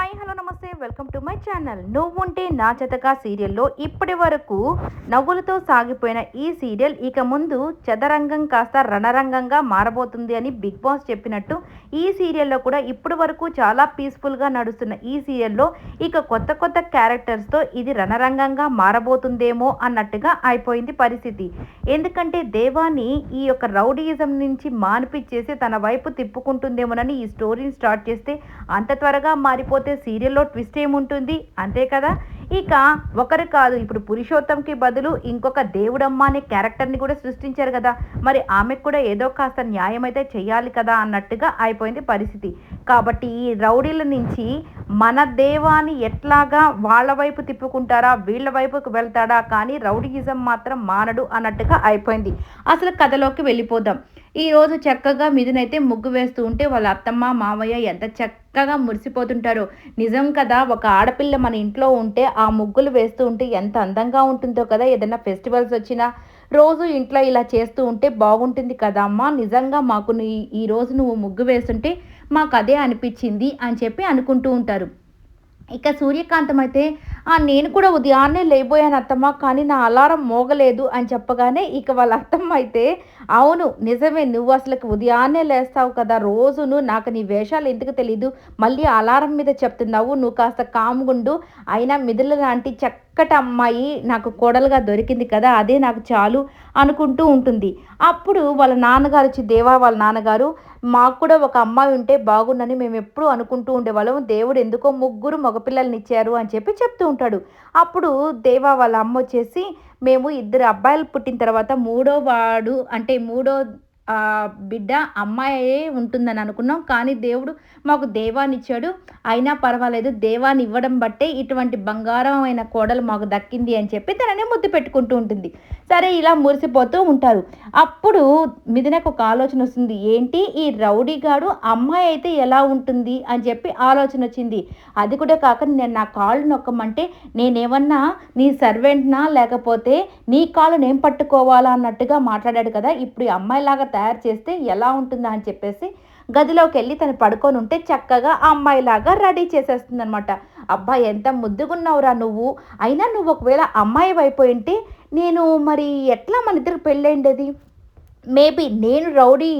Hi hello నమస్తే. Welcome to my channel. నువ్వుంటే నా జతగా సీరియల్లో ఇప్పటి వరకు నవ్వులతో సాగిపోయిన ఈ సీరియల్ ఇక ముందు చదరంగం కాస్త రణరంగంగా మారబోతుంది అని బిగ్ బాస్ చెప్పినట్టు ఈ సీరియల్లో కూడా ఇప్పటి వరకు చాలా పీస్ఫుల్గా నడుస్తున్న ఈ సీరియల్లో ఇక కొత్త కొత్త క్యారెక్టర్స్తో ఇది రణరంగంగా మారబోతుందేమో అన్నట్టుగా అయిపోయింది పరిస్థితి. ఎందుకంటే దేవాని ఈ యొక్క రౌడీయిజం నుంచి మానిపించేసి తన వైపు తిప్పుకుంటుందేమోనని ఈ స్టోరీని స్టార్ట్ చేస్తే అంత త్వరగా మారిపోతే సీరియల్లో ట్విస్ట్ ఏముంటుంది? అంతే కదా? ఇక ఒకరు కాదు ఇప్పుడు పురుషోత్తంకి బదులు ఇంకొక దేవుడమ్మ అనే క్యారెక్టర్ని కూడా సృష్టించారు కదా. మరి ఆమెకు కూడా ఏదో కాస్త న్యాయం అయితే చేయాలి కదా అన్నట్టుగా అయిపోయింది పరిస్థితి. కాబట్టి ఈ రౌడీల నుంచి మన దేవాన్ని ఎట్లాగా వాళ్ళ వైపు తిప్పుకుంటారా వీళ్ళ వైపుకు వెళ్తాడా? కానీ రౌడీయిజం మాత్రం మానడు అన్నట్టుగా అయిపోయింది. అసలు కథలోకి వెళ్ళిపోదాం. ఈరోజు చక్కగా మిథునైతే ముగ్గు వేస్తూ ఉంటే వాళ్ళ అత్తమ్మ మామయ్య ఎంత చక్కగా మురిసిపోతుంటారో. నిజం కదా ఒక ఆడపిల్ల మన ఇంట్లో ఉంటే ఆ ఆ ముగ్గులు వేస్తూ ఉంటే ఎంత అందంగా ఉంటుందో కదా ఏదైనా ఫెస్టివల్స్ వచ్చినా రోజు ఇంట్లో ఇలా చేస్తూ ఉంటే బాగుంటుంది కదా అమ్మా. నిజంగా మాకు ఈ రోజు నువ్వు ముగ్గు వేస్తుంటే మాకు అదే అనిపించింది అని చెప్పి అనుకుంటూ ఉంటారు. ఇక సూర్యకాంతం అయితే నేను కూడా ఉదయాన్నే లేబోయాను అత్తమ్మ కానీ నా అలారం మోగలేదు అని చెప్పగానే ఇక వాళ్ళ అత్తమ్మ అయితే అవును నిజమే నువ్వు అసలు ఉదయాన్నే లేస్తావు కదా రోజును నాకు నీ వేషాలు ఎందుకు తెలీదు? మళ్ళీ అలారం మీద చెప్తున్నావు నువ్వు కాస్త కాముగుండు. అయినా మిదుల లాంటి చక్కటి అమ్మాయి నాకు కోడలుగా దొరికింది కదా అదే నాకు చాలు అనుకుంటూ ఉంటుంది. అప్పుడు వాళ్ళ నాన్నగారు వచ్చి దేవా వాళ్ళ నాన్నగారు మాకు కూడా ఒక అమ్మాయి ఉంటే బాగుండని మేము ఎప్పుడూ అనుకుంటూ ఉండేవాళ్ళం. దేవుడు ఎందుకో ముగ్గురు మగపిల్లల్ని ఇచ్చారు అని చెప్పి చెప్తూ ఉంటాడు. అప్పుడు దేవా వాళ్ళ అమ్మ వచ్చేసి మేము ఇద్దరు అబ్బాయిలు పుట్టిన తర్వాత మూడో వాడు అంటే మూడో బిడ్డ అమ్మాయే ఉంటుందని అనుకున్నాం. కానీ దేవుడు మాకు దేవాన్ని ఇచ్చాడు అయినా పర్వాలేదు దేవాన్ని ఇవ్వడం బట్టే ఇటువంటి బంగారమైన కోడలు మాకు దక్కింది అని చెప్పి తననే ముద్దు పెట్టుకుంటూ ఉంటుంది. సరే ఇలా మురిసిపోతూ ఉంటారు. అప్పుడు మిథునకు ఒక ఆలోచన వస్తుంది. ఏంటి? ఈ రౌడీగాడు అమ్మాయి అయితే ఎలా ఉంటుంది? అని చెప్పి ఆలోచన వచ్చింది. అది కూడా కాక నేను నా కాళ్ళు నొక్కమంటే నేనేమన్నా నీ సర్వెంట్నా? లేకపోతే నీ కాళ్ళు నేను పట్టుకోవాలా? అన్నట్టుగా మాట్లాడాడు కదా. ఇప్పుడు ఈ అమ్మాయిలాగా తయారు చేస్తే ఎలా ఉంటుందా అని చెప్పేసి గదిలోకి వెళ్ళి తను పడుకొని ఉంటే చక్కగా ఆ అమ్మాయిలాగా రెడీ చేసేస్తుంది అనమాట అబ్బా ఎంత ముద్దుగున్నావురా నువ్వు. అయినా నువ్వు ఒకవేళ అమ్మాయి అయిపోయి ఉంటే నేను మరి ఎట్లా మన ఇద్దరికి పెళ్ళైండేది మేబీ నేను రౌడీ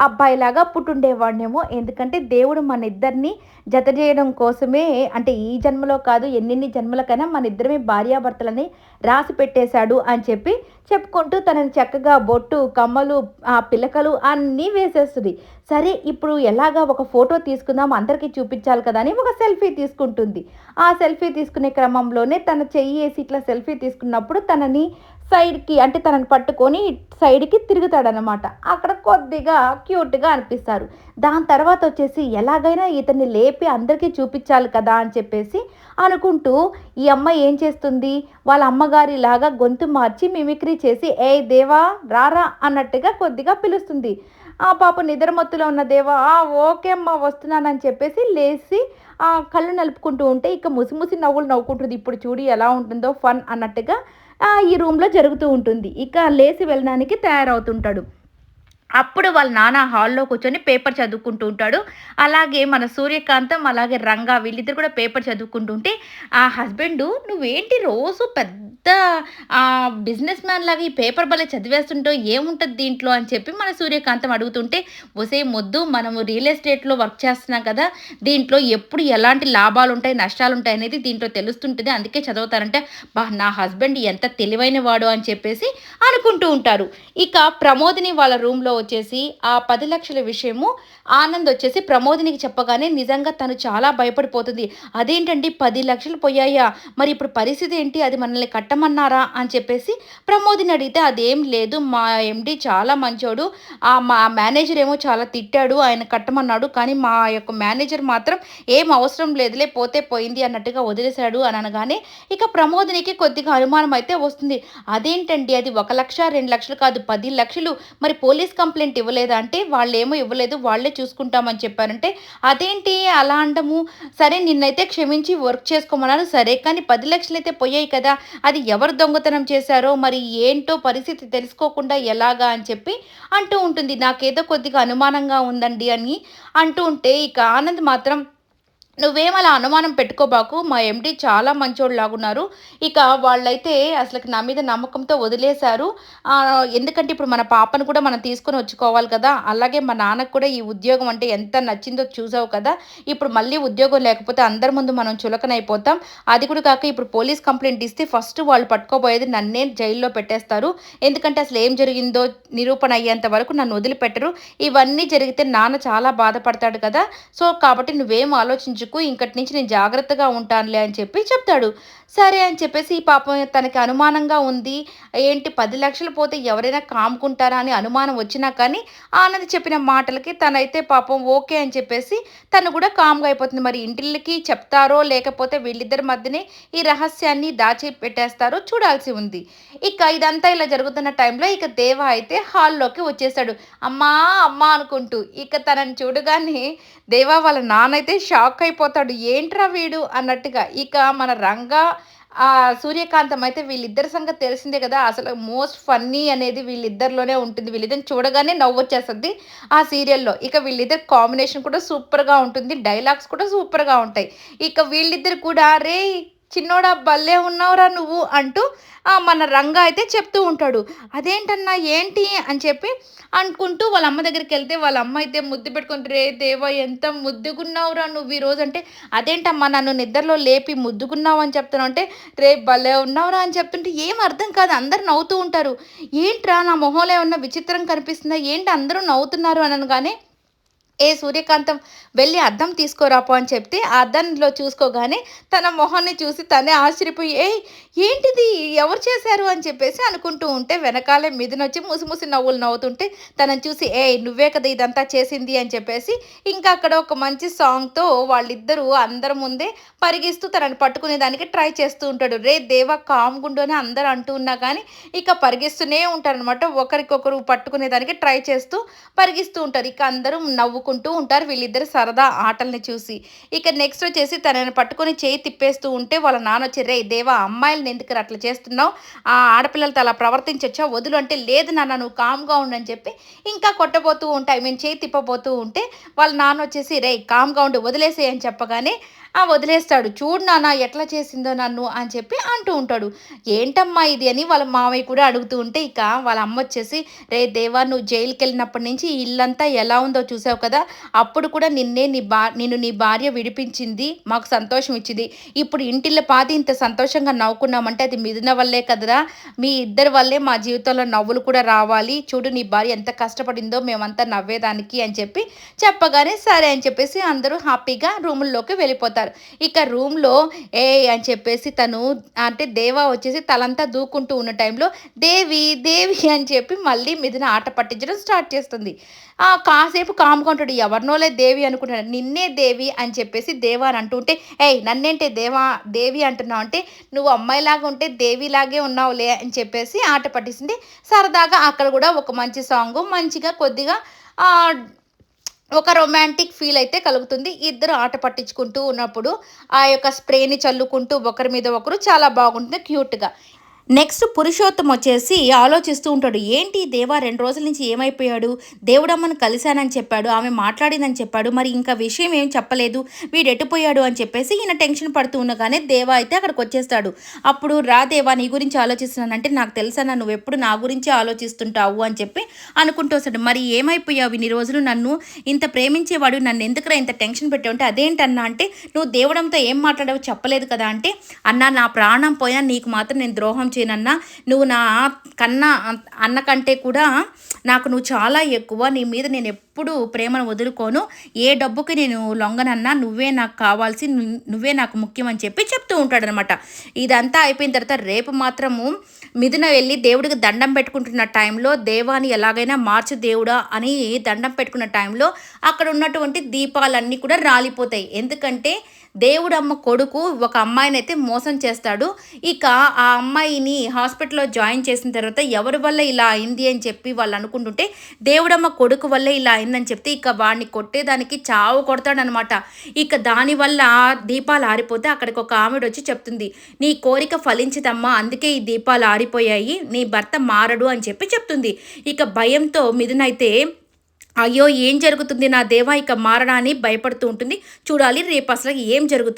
అబ్బాయిలాగా పుట్టుండేవాడినేమో. ఎందుకంటే దేవుడు మన ఇద్దరిని జత చేయడం కోసమే అంటే ఈ జన్మలో కాదు ఎన్నెన్ని జన్మలకైనా మన ఇద్దరమే భార్యాభర్తలని రాసి పెట్టేశాడు అని చెప్పి చెప్పుకుంటూ తనని చక్కగా బొట్టు కమ్మలు ఆ పిలకలు అన్నీ వేసేస్తుంది. సరే ఇప్పుడు ఎలాగా ఒక ఫోటో తీసుకుందాం అందరికీ చూపించాలి కదా అని ఒక సెల్ఫీ తీసుకుంటుంది. ఆ సెల్ఫీ తీసుకునే క్రమంలోనే తన చెయ్యి వేసి ఇట్లా సెల్ఫీ తీసుకున్నప్పుడు తనని సైడ్కి అంటే తనని పట్టుకొని సైడ్కి తిరుగుతాడనమాట అక్కడ కొద్దిగా క్యూట్గా అనిపిస్తారు. దాని తర్వాత వచ్చేసి ఎలాగైనా ఇతన్ని లేపి అందరికీ చూపించాలి కదా అని చెప్పేసి అనుకుంటూ ఈ అమ్మ ఏం చేస్తుంది? వాళ్ళ అమ్మగారి లాగా గొంతు మార్చి మిమిక్రీ చేసి ఏ దేవా రారా అన్నట్టుగా కొద్దిగా పిలుస్తుంది. ఆ పాప నిద్రమత్తులో ఉన్న దేవా ఓకే అమ్మా వస్తున్నానని చెప్పేసి లేచి ఆ కళ్ళు నలుపుకుంటూ ఉంటే ఇక ముసిముసి నవ్వులు నవ్వుకుంటుంది. ఇప్పుడు చూడు ఎలా ఉంటుందో ఫన్ అన్నట్టుగా ఈ రూమ్లో జరుగుతూ ఉంటుంది. ఇక లేచి వెళ్ళడానికి తయారవుతుంటాడు. అప్పుడు వాళ్ళ నాన్న హాల్లో కూర్చొని పేపర్ చదువుకుంటూ ఉంటాడు. అలాగే మన సూర్యకాంతం అలాగే రంగా వీళ్ళిద్దరు కూడా పేపర్ చదువుకుంటూ ఉంటే ఆ హస్బెండ్ నువ్వేంటి రోజు పెద్ద బిజినెస్ మ్యాన్ లాగా ఈ పేపర్ భలే చదివేస్తుంటో ఏముంటుంది దీంట్లో? అని చెప్పి మన సూర్యకాంతం అడుగుతుంటే ఒసే మొద్దు మనము రియల్ ఎస్టేట్లో వర్క్ చేస్తున్నాం కదా దీంట్లో ఎప్పుడు ఎలాంటి లాభాలు ఉంటాయి నష్టాలు ఉంటాయి అనేది దీంట్లో తెలుస్తుంటుంది. అందుకే చదువుతారంటే బా నా హస్బెండ్ ఎంత తెలివైన వాడు అని చెప్పేసి అనుకుంటూ ఉంటారు. ఇక ప్రమోదిని వాళ్ళ రూమ్లో వచ్చేసి ఆ పది లక్షల విషయము ఆనంద్ వచ్చేసి ప్రమోదినికి చెప్పగానే నిజంగా తను చాలా భయపడిపోతుంది. అదేంటండి పది లక్షలు పోయాయా? మరి ఇప్పుడు పరిస్థితి ఏంటి? అది మనల్ని కట్టమన్నారా? అని చెప్పేసి ప్రమోదిని అడిగితే అదేం లేదు. మా ఎండి చాలా మంచోడు. ఆ మా మేనేజర్ ఏమో చాలా తిట్టాడు. ఆయన కట్టమన్నాడు. కానీ మా యొక్క మేనేజర్ మాత్రం ఏం అవసరం లేదులే పోతే పోయింది అన్నట్టుగా వదిలేశాడు అని అనగానే ఇక ప్రమోదినికి కొద్దిగా అనుమానం అయితే వస్తుంది. అదేంటండి? అది ఒక లక్ష రెండు లక్షలు కాదు పది లక్షలు. మరి పోలీస్ కంప్లైంట్ ఇవ్వలేదా? అంటే వాళ్ళు ఏమో ఇవ్వలేదు వాళ్ళే చూసుకుంటామని చెప్పారంటే అదేంటి అలా అండము సరే నిన్నైతే క్షమించి వర్క్ చేసుకోమన్నాను సరే కానీ పది లక్షలు అయితే పోయాయి కదా అది ఎవరు దొంగతనం చేశారో మరి ఏంటో పరిస్థితి తెలుసుకోకుండా ఎలాగా? అని చెప్పి అంటూ ఉంటుంది. నాకేదో కొద్దిగా అనుమానంగా ఉందండి అని అంటూ ఉంటే ఇక ఆనంద్ మాత్రం నువ్వేం అలా అనుమానం పెట్టుకోబాకు? మా ఎండి చాలా మంచోడు లాగున్నారు ఇక వాళ్ళైతే అసలు నా మీద నమ్మకంతో వదిలేశారు. ఎందుకంటే ఇప్పుడు మన పాపను కూడా మనం తీసుకొని వచ్చుకోవాలి కదా. అలాగే మా నాన్నకు కూడా ఈ ఉద్యోగం అంటే ఎంత నచ్చిందో చూసావు కదా. ఇప్పుడు మళ్ళీ ఉద్యోగం లేకపోతే అందరి ముందు మనం చులకనైపోతాం. అది కూడా కాక ఇప్పుడు పోలీస్ కంప్లైంట్ ఇస్తే ఫస్ట్ వాళ్ళు పట్టుకోబోయేది నన్నే జైల్లో పెట్టేస్తారు. ఎందుకంటే అసలు ఏం జరిగిందో నిరూపణ అయ్యేంత వరకు నన్ను వదిలిపెట్టరు. ఇవన్నీ జరిగితే నాన్న చాలా బాధపడతాడు కదా. సో కాబట్టి నువ్వేం రోజుకు ఇంకటి నుంచి నేను జాగ్రత్తగా ఉంటానులే అని చెప్పి చెప్తాడు. సరే అని చెప్పేసి ఈ పాపం తనకి అనుమానంగా ఉంది. ఏంటి పది లక్షలు పోతే ఎవరైనా కాముకుంటారా అని అనుమానం వచ్చినా కానీ ఆనంద్ చెప్పిన మాటలకి తనైతే పాపం ఓకే అని చెప్పేసి తను కూడా కామ్గా అయిపోతుంది. మరి ఇంటిళ్ళకి చెప్తారో లేకపోతే వీళ్ళిద్దరి మధ్యనే ఈ రహస్యాన్ని దాచి పెట్టేస్తారో చూడాల్సి ఉంది. ఇక ఇదంతా ఇలా జరుగుతున్న టైంలో ఇక దేవ అయితే హాల్లోకి వచ్చేసాడు అమ్మా అమ్మా అనుకుంటూ ఇక తనని చూడగానే దేవా వాళ్ళ నాన్నైతే షాక్ అయిపోతాడు. ఏంట్రా వీడు? అన్నట్టుగా ఇక మన రంగా సూర్యకాంతం అయితే వీళ్ళిద్దరి సంగతి తెలిసిందే కదా. అసలు మోస్ట్ ఫన్నీ అనేది వీళ్ళిద్దరిలోనే ఉంటుంది. వీళ్ళిద్దరిని చూడగానే నవ్వు వచ్చేస్తుంది ఆ సీరియల్లో. ఇక వీళ్ళిద్దరి కాంబినేషన్ కూడా సూపర్గా ఉంటుంది. డైలాగ్స్ కూడా సూపర్గా ఉంటాయి. ఇక వీళ్ళిద్దరు కూడా రే చిన్నోడా భలే ఉన్నావురా నువ్వు అంటూ మన రంగా అయితే చెప్తూ ఉంటాడు. అదేంటన్నా ఏంటి? అని చెప్పి అనుకుంటూ వాళ్ళ అమ్మ దగ్గరికి వెళ్తే వాళ్ళ అమ్మ అయితే ముద్దు పెట్టుకుని రే దేవా ఎంత ముద్దుకున్నావురా నువ్వు ఈ రోజు? అంటే అదేంటమ్మా నన్ను నిద్రలో లేపి ముద్దుగున్నావు అని చెప్తున్నావు అంటే రే భలే ఉన్నావురా అని చెప్తుంటే ఏం అర్థం కాదు. అందరు నవ్వుతూ ఉంటారు. ఏంట్రా నా మొహంలో ఏమన్నా విచిత్రం కనిపిస్తుందా? ఏంటి అందరూ నవ్వుతున్నారు అని అనగానే ఏ సూర్యకాంతం వెళ్ళి అద్దం తీసుకోరాపో అని చెప్తే ఆ అద్దంలో చూసుకోగానే తన మొహాన్ని చూసి తనే ఆశ్చర్యపోయి ఏ ఏంటిది? ఎవరు చేశారు? అని చెప్పేసి అనుకుంటూ ఉంటే వెనకాలే మిదినొచ్చి ముసి ముసి నవ్వులు నవ్వుతుంటే తనని చూసి ఏ నువ్వే కదా ఇదంతా చేసింది? అని చెప్పేసి ఇంకా అక్కడ ఒక మంచి సాంగ్తో వాళ్ళిద్దరూ అందరి ముందే పరిగిస్తూ తనని పట్టుకునే దానికి ట్రై చేస్తూ ఉంటాడు. రే దేవా కామ్గుండు అని అందరు అంటూ ఉన్నా కానీ ఇక పరిగిస్తూనే ఉంటారనమాట ఒకరికొకరు పట్టుకునే దానికి ట్రై చేస్తూ పరిగిస్తూ ఉంటారు. ఇక అందరూ నవ్వుకుంటూ ఉంటారు వీళ్ళిద్దరు సరదా ఆటల్ని చూసి. ఇక నెక్స్ట్ వచ్చేసి తనని పట్టుకొని చేయి తిప్పేస్తూ ఉంటే వాళ్ళ నాన్న వచ్చి రే దేవా అమ్మాయిలను ఎందుకు అట్లా చేస్తున్నావు? ఆ ఆడపిల్లలతో అలా ప్రవర్తించొచ్చా? వదులు అంటే లేదు నాన్న నువ్వు కామ్గా ఉండని చెప్పి ఇంకా కొట్టబోతూ ఉంటాయి మేము చేయి తిప్పబోతూ ఉంటే వాళ్ళ నాన్న వచ్చేసి రే కామ్గా ఉండి వదిలేసేయని చెప్పగానే వదిలేస్తాడు. చూడు నాన్న ఎట్లా చేసిందో నన్ను అని చెప్పి అంటూ ఉంటాడు. ఏంటమ్మా ఇది అని వాళ్ళ మామయ్య కూడా అడుగుతూ ఉంటే ఇక వాళ్ళ అమ్మ వచ్చేసి రే దేవా నువ్వు జైలుకి వెళ్ళినప్పటి నుంచి ఇల్లంతా ఎలా ఉందో చూసావు కదా? అప్పుడు కూడా నిన్నే నీ బా నిన్ను నీ భార్య విడిపించింది మాకు సంతోషం ఇచ్చింది. ఇప్పుడు ఇంటిల్ల పాతి ఇంత సంతోషంగా నవ్వుకున్నామంటే అది మిదిన వల్లే కదరా? మీ ఇద్దరి వల్లే మా జీవితంలో నవ్వులు కూడా రావాలి. చూడు నీ భార్య ఎంత కష్టపడిందో మేమంతా నవ్వేదానికి అని చెప్పి చెప్పగానే సరే అని చెప్పేసి అందరూ హ్యాపీగా రూముల్లోకి వెళ్ళిపోతారు. ఇక రూమ్లో ఏ అని చెప్పేసి తను అంటే దేవా వచ్చేసి తలంతా దూకుంటూ ఉన్న టైంలో దేవి దేవి అని చెప్పి మళ్ళీ మిథున ఆట పట్టించడం స్టార్ట్ చేస్తుంది. కాసేపు కామ్గా ఎవరినోలే దేవి అనుకుంటాడు. నిన్నే దేవి అని చెప్పేసి దేవా అని అంటుంటే ఏయ్ నన్నేంటే దేవా దేవి అంటున్నావు అంటే నువ్వు అమ్మాయిలాగా ఉంటే దేవిలాగే ఉన్నావులే అని చెప్పేసి ఆట పట్టిస్తుంది. సరదాగా అక్కడ కూడా ఒక మంచి సాంగ్ మంచిగా కొద్దిగా ఒక రొమాంటిక్ ఫీల్ అయితే కలుగుతుంది. ఇద్దరు ఆట పట్టించుకుంటూ ఉన్నప్పుడు ఆ యొక్క స్ప్రేని చల్లుకుంటూ ఒకరి మీద ఒకరు చాలా బాగుంటుంది క్యూట్గా నెక్స్ట్ పురుషోత్తం వచ్చేసి ఆలోచిస్తూ ఉంటాడు ఏంటి దేవా రెండు రోజుల నుంచి ఏమైపోయాడు? దేవుడమ్మను కలిశానని చెప్పాడు ఆమె మాట్లాడిందని చెప్పాడు మరి ఇంకా విషయం ఏం చెప్పలేదు? వీడు ఎట్టుపోయాడు అని చెప్పేసి ఈయన టెన్షన్ పడుతూ ఉండగానే దేవా అయితే అక్కడికి వచ్చేస్తాడు. అప్పుడు రా దేవా నీ గురించి ఆలోచిస్తున్నానంటే నాకు తెలుసా నువ్వు ఎప్పుడు నా గురించి ఆలోచిస్తుంటావు? అని చెప్పి అనుకుంటూ వస్తాడు. మరి ఏమైపోయావు ఇన్ని రోజులు నన్ను? ఇంత ప్రేమించేవాడు నన్ను ఎందుకురా ఇంత టెన్షన్ పెట్టావు? అంటే అదేంటన్నా అంటే నువ్వు దేవుడంతో ఏం మాట్లాడావు చెప్పలేదు కదా అంటే అన్నా నా ప్రాణం పోయినా నీకు మాత్రం నేను ద్రోహం చేయనన్నా నువ్వు నా కన్నా అన్న కంటే కూడా నాకు నువ్వు చాలా ఎక్కువ నీ మీద నేను ఎప్పుడు ప్రేమను వదులుకోను. ఏ డబ్బుకి నేను లొంగనన్నా నువ్వే నాకు కావాల్సి నువ్వే నాకు ముఖ్యం అని చెప్పి చెప్తూ ఉంటాడనమాట. ఇదంతా అయిపోయిన తర్వాత రేపు మాత్రము మిథున వెళ్ళి దేవుడికి దండం పెట్టుకుంటున్న టైంలో దేవాన్ని ఎలాగైనా మార్చు దేవుడా అని దండం పెట్టుకున్న టైంలో అక్కడ ఉన్నటువంటి దీపాలన్నీ కూడా రాలిపోతాయి. ఎందుకంటే దేవుడమ్మ కొడుకు ఒక అమ్మాయిని అయితే మోసం చేస్తాడు. ఇక ఆ అమ్మాయిని హాస్పిటల్లో జాయిన్ చేసిన తర్వాత ఎవరి వల్ల ఇలా అయింది అని చెప్పి వాళ్ళు అనుకుంటుంటే దేవుడమ్మ కొడుకు వల్ల ఇలా అయిందని చెప్తే ఇక వాడిని కొట్టేదానికి చావు కొడతాడనమాట. ఇక దానివల్ల దీపాలు ఆరిపోతే అక్కడికి ఒక ఆవిడ వచ్చి చెప్తుంది నీ కోరిక ఫలించదమ్మా అందుకే ఈ దీపాలు ఆరిపోయాయి నీ భర్త మారడు అని చెప్పి చెప్తుంది. ఇక భయంతో మిథునైతే అయ్యో ఏం జరుగుతుంది నా దేవా? ఇక మారడా అని భయపడుతూ ఉంటుంది. చూడాలి రేపు అసలు ఏం జరుగుతుంది?